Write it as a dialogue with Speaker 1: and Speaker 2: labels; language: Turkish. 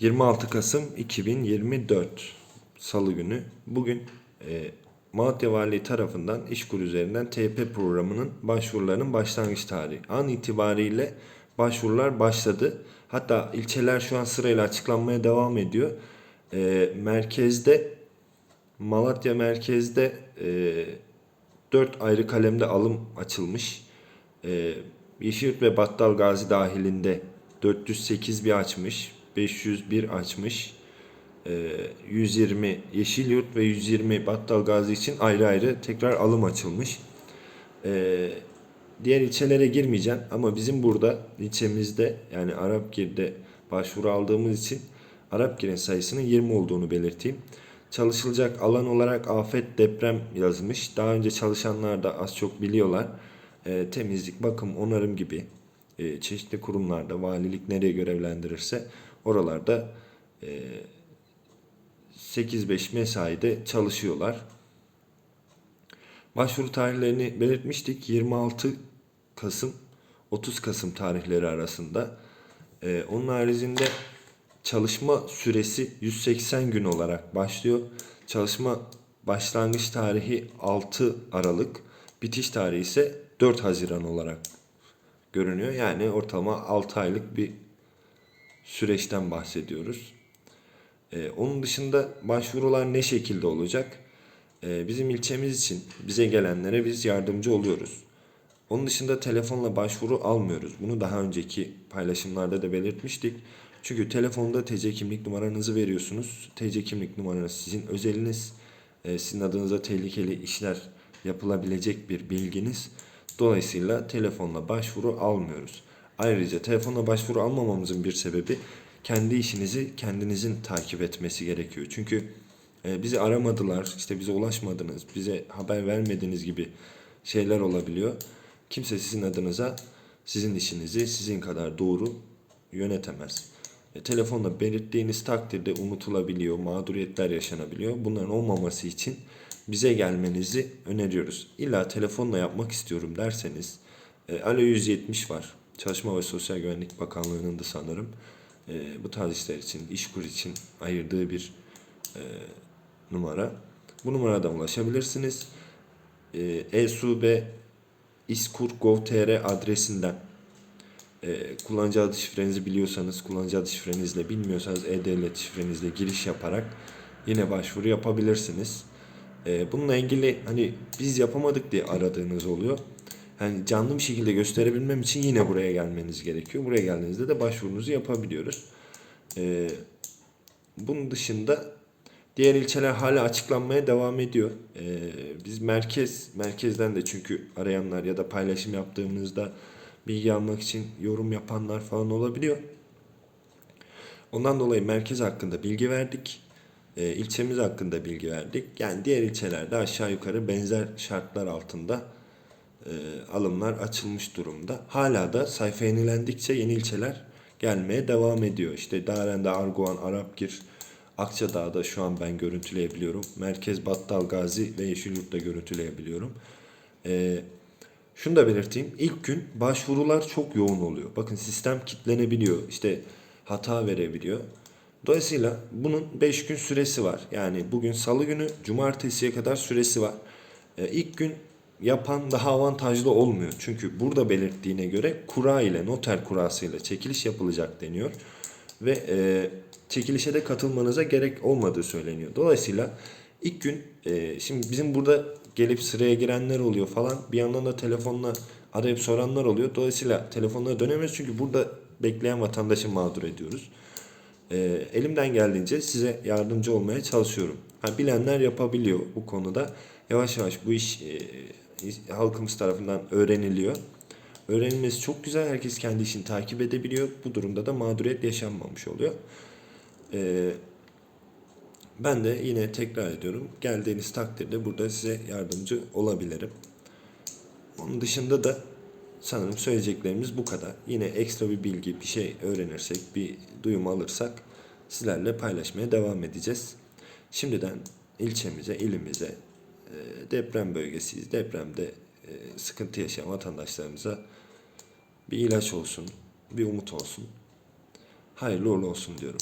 Speaker 1: 26 Kasım 2024 Salı günü. Bugün e, Malatya Valiliği tarafından İşkur üzerinden TP programının başvurularının başlangıç tarihi. An itibariyle başvurular başladı. Hatta ilçeler şu an sırayla açıklanmaya devam ediyor. E, merkezde Malatya merkezde e, 4 ayrı kalemde alım açılmış. E, Yeşilyurt ve Battal Gazi dahilinde 408 bir açmış, 501 açmış, e, 120 Yeşilyurt ve 120 Battal Gazi için ayrı ayrı tekrar alım açılmış. E, diğer ilçelere girmeyeceğim ama bizim burada ilçemizde yani Arapgir'de başvuru aldığımız için Arapgir'in sayısının 20 olduğunu belirteyim. Çalışılacak alan olarak afet deprem yazmış. Daha önce çalışanlar da az çok biliyorlar. E, temizlik, bakım, onarım gibi e, çeşitli kurumlarda valilik nereye görevlendirirse oralarda e, 8-5 mesaide çalışıyorlar. Başvuru tarihlerini belirtmiştik. 26 Kasım 30 Kasım tarihleri arasında. Ee, onun haricinde çalışma süresi 180 gün olarak başlıyor. Çalışma başlangıç tarihi 6 Aralık, bitiş tarihi ise 4 Haziran olarak görünüyor. Yani ortalama 6 aylık bir süreçten bahsediyoruz. Ee, onun dışında başvurular ne şekilde olacak? Ee, bizim ilçemiz için bize gelenlere biz yardımcı oluyoruz. Onun dışında telefonla başvuru almıyoruz. Bunu daha önceki paylaşımlarda da belirtmiştik. Çünkü telefonda TC kimlik numaranızı veriyorsunuz. TC kimlik numaranız sizin özeliniz. Ee, sizin adınıza tehlikeli işler yapılabilecek bir bilginiz. Dolayısıyla telefonla başvuru almıyoruz. Ayrıca telefonla başvuru almamamızın bir sebebi kendi işinizi kendinizin takip etmesi gerekiyor. Çünkü e, bizi aramadılar, işte bize ulaşmadınız, bize haber vermediğiniz gibi şeyler olabiliyor. Kimse sizin adınıza sizin işinizi sizin kadar doğru yönetemez. E, telefonla belirttiğiniz takdirde unutulabiliyor, mağduriyetler yaşanabiliyor. Bunların olmaması için bize gelmenizi öneriyoruz. İlla telefonla yapmak istiyorum derseniz e, Alo 170 var. Çalışma ve Sosyal Güvenlik Bakanlığı'nın da sanırım e, bu tarz işler için, işkur için ayırdığı bir e, numara. Bu numaradan ulaşabilirsiniz. E, e-sube iskur.gov.tr adresinden e, kullanıcı adı şifrenizi biliyorsanız, kullanıcı adı şifrenizle bilmiyorsanız e-devlet şifrenizle giriş yaparak yine başvuru yapabilirsiniz. E, bununla ilgili hani biz yapamadık diye aradığınız oluyor. Hani canlı bir şekilde gösterebilmem için yine buraya gelmeniz gerekiyor. Buraya geldiğinizde de başvurunuzu yapabiliyoruz. E, bunun dışında diğer ilçeler hala açıklanmaya devam ediyor. E, biz merkez, merkezden de çünkü arayanlar ya da paylaşım yaptığımızda bilgi almak için yorum yapanlar falan olabiliyor. Ondan dolayı merkez hakkında bilgi verdik. E, ilçemiz hakkında bilgi verdik. Yani diğer ilçelerde aşağı yukarı benzer şartlar altında e, alımlar açılmış durumda. Hala da sayfa yenilendikçe yeni ilçeler gelmeye devam ediyor. İşte Daren'de Arguvan, Arapgir, Akçadağ'da şu an ben görüntüleyebiliyorum. Merkez Battal Gazi ve Yeşilyurt'ta görüntüleyebiliyorum. E, şunu da belirteyim. İlk gün başvurular çok yoğun oluyor. Bakın sistem kitlenebiliyor. İşte hata verebiliyor. Dolayısıyla bunun 5 gün süresi var. Yani bugün salı günü cumartesiye kadar süresi var. Ee, ilk gün yapan daha avantajlı olmuyor. Çünkü burada belirttiğine göre kura ile noter kurasıyla çekiliş yapılacak deniyor. Ve e, çekilişe de katılmanıza gerek olmadığı söyleniyor. Dolayısıyla ilk gün e, şimdi bizim burada gelip sıraya girenler oluyor falan. Bir yandan da telefonla arayıp soranlar oluyor. Dolayısıyla telefonlara dönemiyoruz çünkü burada bekleyen vatandaşı mağdur ediyoruz. E, elimden geldiğince size yardımcı olmaya çalışıyorum. Ha, bilenler yapabiliyor bu konuda. Yavaş yavaş bu iş e, halkımız tarafından öğreniliyor. Öğrenilmesi çok güzel. Herkes kendi işini takip edebiliyor. Bu durumda da mağduriyet yaşanmamış oluyor. E, ben de yine tekrar ediyorum. Geldiğiniz takdirde burada size yardımcı olabilirim. Onun dışında da sanırım söyleyeceklerimiz bu kadar. Yine ekstra bir bilgi, bir şey öğrenirsek, bir duyum alırsak sizlerle paylaşmaya devam edeceğiz. Şimdiden ilçemize, ilimize, deprem bölgesiyiz. Depremde e, sıkıntı yaşayan vatandaşlarımıza bir ilaç olsun, bir umut olsun. Hayırlı uğurlu olsun diyorum.